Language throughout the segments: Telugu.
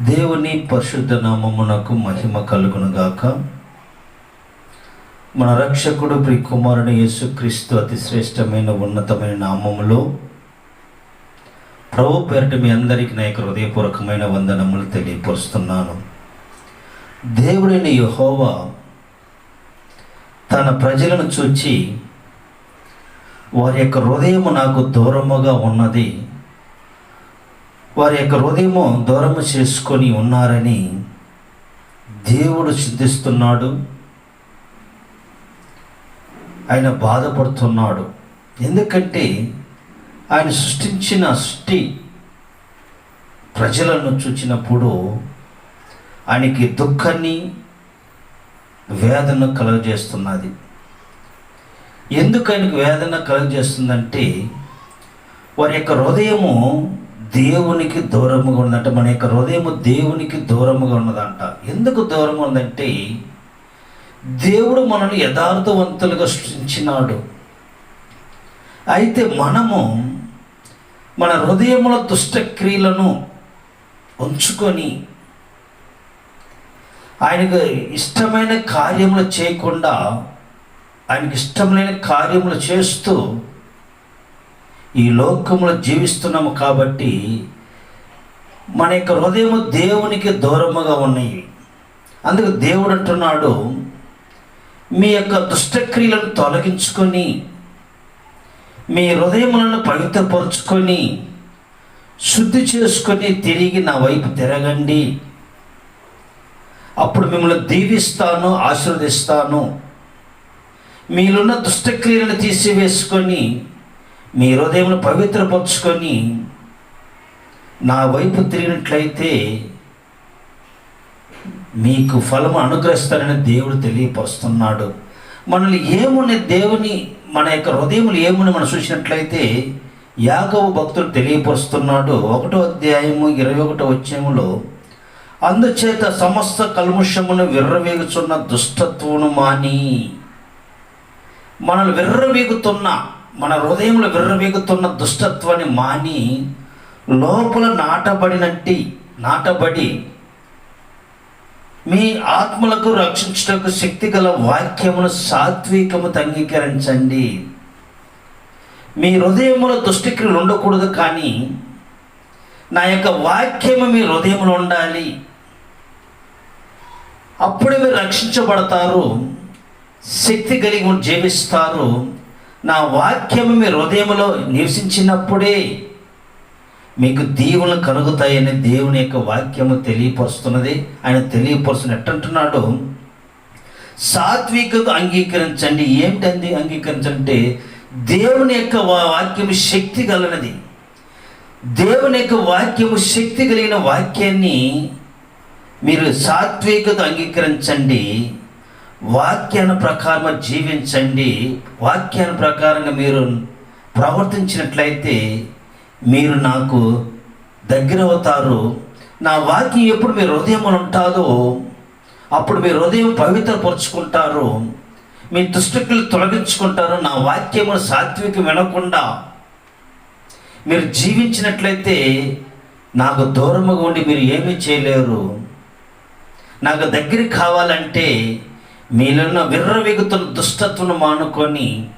దేవుని పరిశుద్ధ నామమునకు మహిమ కలుగునుగాక మన రక్షకుడు ప్రి కుమారుని యేసుక్రీస్తు అతి శ్రేష్టమైన ఉన్నతమైన నామములో ప్రభు పేరిట మీ అందరికీ నా యొక్క హృదయపూర్వకమైన వందనములు తెలియపరుస్తున్నాను. దేవుడైన యహోవా తన ప్రజలను చూచి వారి యొక్క హృదయము నాకు దూరముగా ఉన్నది. వారి యొక్క హృదయము దూరము చేసుకొని ఉన్నారని దేవుడు సిద్ధిస్తున్నాడు. ఆయన బాధపడుతున్నాడు. ఎందుకంటే ఆయన సృష్టించిన సృష్టి ప్రజలను చూచినప్పుడు ఆయనకి దుఃఖాన్ని వేదన కలుగజేస్తున్నది. ఎందుకు ఆయనకు వేదన కలుగజేస్తుందంటే వారి యొక్క హృదయము దేవునికి దూరముగా ఉందంట మన యొక్క హృదయము దేవునికి దూరముగా ఉన్నదంట. ఎందుకు దూరంగా ఉందంటే దేవుడు మనల్ని యథార్థవంతులుగా సృష్టించినాడు. అయితే మనము మన హృదయముల దుష్టక్రియలను ఉంచుకొని ఆయనకు ఇష్టమైన కార్యములు చేయకుండా ఆయనకి ఇష్టమైన కార్యములు చేస్తూ ఈ లోకంలో జీవిస్తున్నాము కాబట్టి మన యొక్క హృదయము దేవునికి దూరముగా ఉన్నాయి. అందుకు దేవుడు అంటున్నాడు మీ యొక్క దుష్టక్రియలను తొలగించుకొని మీ హృదయములను పవిత్రపరుచుకొని శుద్ధి చేసుకొని తిరిగి నా వైపు తిరగండి. అప్పుడు మిమ్మల్ని దీవిస్తాను ఆశీర్వదిస్తాను. మీలున్న దుష్టక్రియలను తీసివేసుకొని మీ హృదయమును పవిత్రపరుచుకొని నా వైపు తిరిగినట్లయితే మీకు ఫలము అనుగ్రహిస్తారని దేవుడు తెలియపరుస్తున్నాడు. మనల్ని ఏముని దేవుని మన యొక్క హృదయములు ఏముని మనం చూసినట్లయితే యాగవ భక్తుడు తెలియపరుస్తున్నాడు. ఒకటో అధ్యాయము ఇరవై ఒకటో వచ్చేములో అందుచేత సమస్త కల్ముషమును విర్రవేగుచున్న దుష్టత్వమును మాని మనల్ని విర్రవీగుతున్న మన హృదయంలో విర్రవేగుతున్న దుష్టత్వాన్ని మాని లోపల నాటబడినట్టి నాటబడి మీ ఆత్మలకు రక్షించుటకు శక్తి గల వాక్యమును సాత్వికము అంగీకరించండి. మీ హృదయంలో దుష్టిక్రియలు ఉండకూడదు కానీ నా యొక్క వాక్యము మీ హృదయంలో ఉండాలి. అప్పుడే మీరు రక్షించబడతారు శక్తి కలిగి జీవిస్తారు. నా వాక్యము మీ హృదయంలో నివసించినప్పుడే మీకు దీవులు కలుగుతాయని దేవుని యొక్క వాక్యము తెలియపరుస్తున్నది. ఆయన తెలియపరుస్తున్న ఎట్టంటున్నాడు? సాత్వికత అంగీకరించండి. ఏమిటంది అంగీకరించంటే దేవుని యొక్క వాక్యము శక్తి గలనది. దేవుని యొక్క వాక్యము శక్తి కలిగిన వాక్యాన్ని మీరు సాత్వికత అంగీకరించండి. వాక్యాన్ని ప్రకారం జీవించండి. వాక్యాన్ని ప్రకారంగా మీరు ప్రవర్తించినట్లయితే మీరు నాకు దగ్గర అవుతారు. నా వాక్యం ఎప్పుడు మీ హృదయంలో ఉంటుందో అప్పుడు మీ హృదయం పవిత్రపరుచుకుంటారు. మీ దుష్టకులు తొలగించుకుంటారు. నా వాక్యము సాత్వికం వినకుండా మీరు జీవించినట్లయితే నాకు దూరముగా ఉండి మీరు ఏమీ చేయలేరు. నాకు దగ్గరికి కావాలంటే మీలో విర్రవిగుతున్న దుష్టత్వను మానుకొని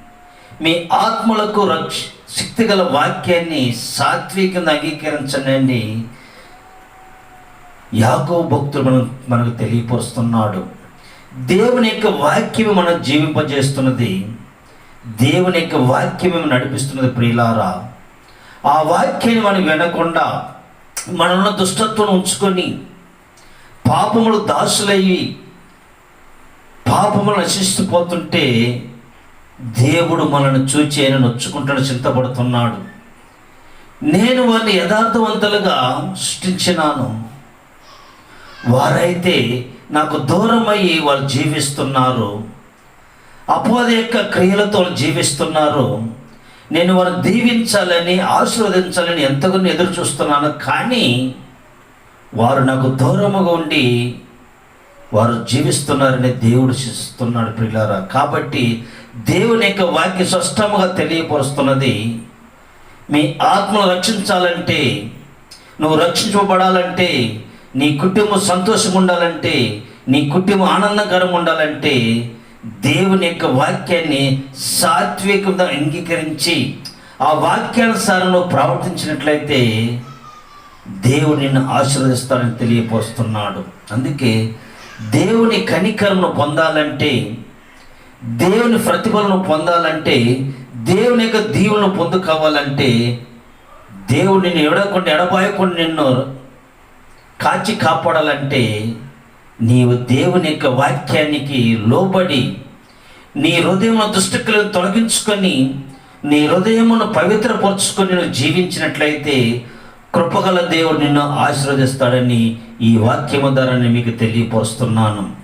మీ ఆత్మలకు రక్ష శక్తి గల వాక్యాన్ని సాత్వికంగా అంగీకరించండి. యాగో భక్తుడు మనం మనకు తెలియపరుస్తున్నాడు. దేవుని యొక్క వాక్యమే మనం జీవింపజేస్తున్నది. దేవుని యొక్క వాక్యమే నడిపిస్తున్నది ప్రియులారా. ఆ వాక్యాన్ని మనం వినకుండా మనలో దుష్టత్వం ఉంచుకొని పాపములు దాసులయ్యి పాపములు నశిస్తుపోతుంటే దేవుడు మనను చూచి ఆయన నొచ్చుకుంటాడు చింతపడుతున్నాడు. నేను వారిని యథార్థవంతులుగా సృష్టించినాను. వారైతే నాకు దూరమయ్యి వాళ్ళు జీవిస్తున్నారు. అపోద యొక్క క్రియలతో వాళ్ళు జీవిస్తున్నారు. నేను వారిని దీవించాలని ఆశీర్వదించాలని ఎంతగానో ఎదురు చూస్తున్నాను కానీ వారు నాకు దూరముగా ఉండి వారు జీవిస్తున్నారని దేవుడు శిస్తున్నాడు ప్రియులారా. కాబట్టి దేవుని యొక్క వాక్య స్పష్టముగా తెలియపరుస్తున్నది మీ ఆత్మను రక్షించాలంటే నువ్వు రక్షించబడాలంటే నీ కుటుంబం సంతోషం ఉండాలంటే నీ కుటుంబం ఆనందకరం ఉండాలంటే దేవుని యొక్క వాక్యాన్ని సాత్వికంగా అంగీకరించి ఆ వాక్యానుసారం నువ్వు ప్రవర్తించినట్లయితే దేవుడు నిన్ను ఆశీర్వదిస్తాడని తెలియపోస్తున్నాడు అందుకే దేవుని కనికరను పొందాలంటే దేవుని ప్రతిఫలను పొందాలంటే దేవుని యొక్క దీవులను పొందుకోవాలంటే దేవుడు నిన్ను ఎడకుండా ఎడబాయకుండా నిన్ను కాచి కాపాడాలంటే నీవు దేవుని యొక్క వాక్యానికి లోబడి నీ హృదయం దుష్టకులను తొలగించుకొని నీ హృదయమును పవిత్రపరుచుకొని నువ్వు జీవించినట్లయితే కృపగల దేవుడు నిన్ను ఆశీర్వదిస్తాడని ఈ వాక్యము ధరని మీకు తెలియపరుస్తున్నాను.